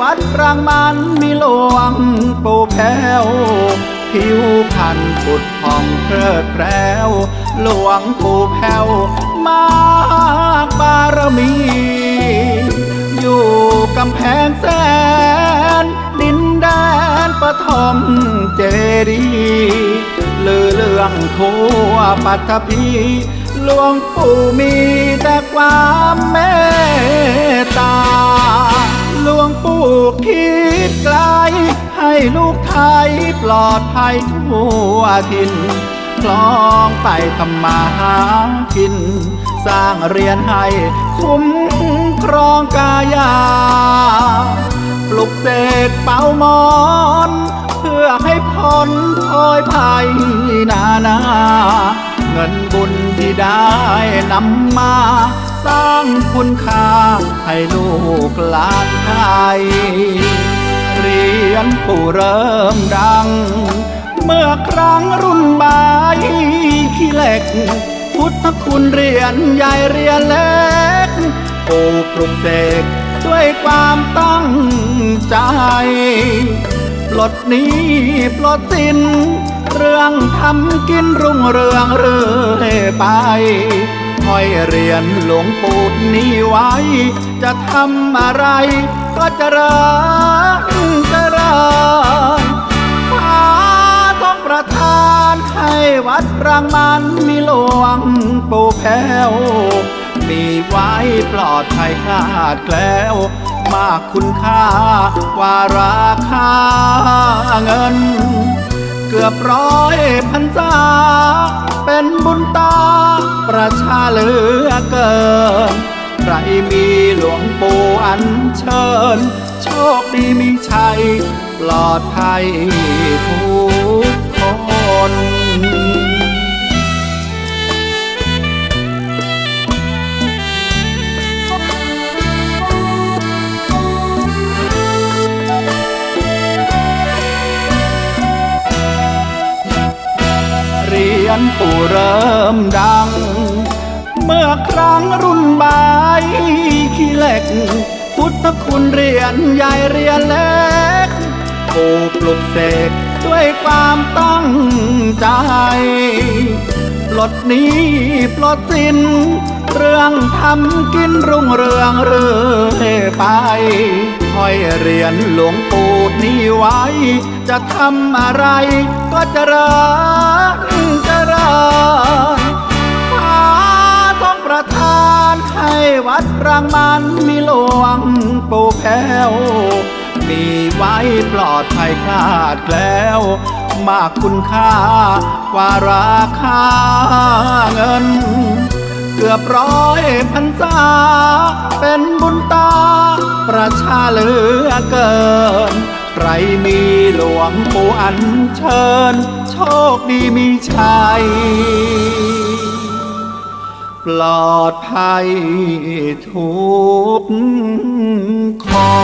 วัดรางมันมีหลวงปู่แพ้วผิวพันธุ์ปุดผ่องเพลิดเพล้วหลวงปู่แพ้วมากบารมี อยู่กำแพงแสน ดินแดนปฐมเจดีลือเรื่องทั่วปัตภีหลวงปู่มีแต่ความเมต ลูกไทยปลอดภัยทั่วทินคลองไปทำมาหากิน สร้างเรียนให้คุ้มครองกายา ปลุกเสกเป่ามอน เพื่อให้พ้นโพยภัยนานา เงินบุญที่ได้นำมา สร้างคุณค่าให้ลูกหลานไทย เรียนปู่เริ่มดัง เมื่อครั้งรุ่นบายขี้เหล็ก พุทธคุณเรียนใหญ่เรียนเล็กปู่ปลุกเสกด้วยความตั้งใจปลดหนี้ปลดสิน เรื่องทำกินรุ่งเรืองเรื่อยไปห้อยเรียนหลวงปู่นี้ไว้ จะทำอะไรก็จะริญ เจริญฟ้าต้องประทานให้วัดรางมันมีหลวงปู่แพ้ว มีไว้ปลอดภัยคลาดแคล้ว มากคุณค่ากว่าราคาเงิน เกือบร้อยพันษาเป็นบุญตาประชาเหลือเกิน รมีหลวงปู่อันเชิญ โชคดีมีชัย ปลอดภัยทุกคนเรียนปู่เริ่มดัง ครั้งรุ่นบายขี้เหล็ก พุทธคุณเรียนใหญ่เรียนเล็กปูปลุกเสกด้วยความตั้งใจปลดหนี้ปลดสิน เรื่องทำกินรุ่งเรืองเรื่อยไปห้อยเรียนหลวงปู่นี้ไว้ จะทำอะไรก็เจริญเจริญ วัดรางมันมีหลวงปู่แพ้ว มีไว้ปลอดภัยคลาดแล้ว มากคุณค่ากว่าราคาเงิน เกือบร้อยพันษาเป็นบุญตา ประชาเหลือเกินใครมีหลวงปู่อันเชิญ โชคดีมีชัย ปลอดภัยทุกคน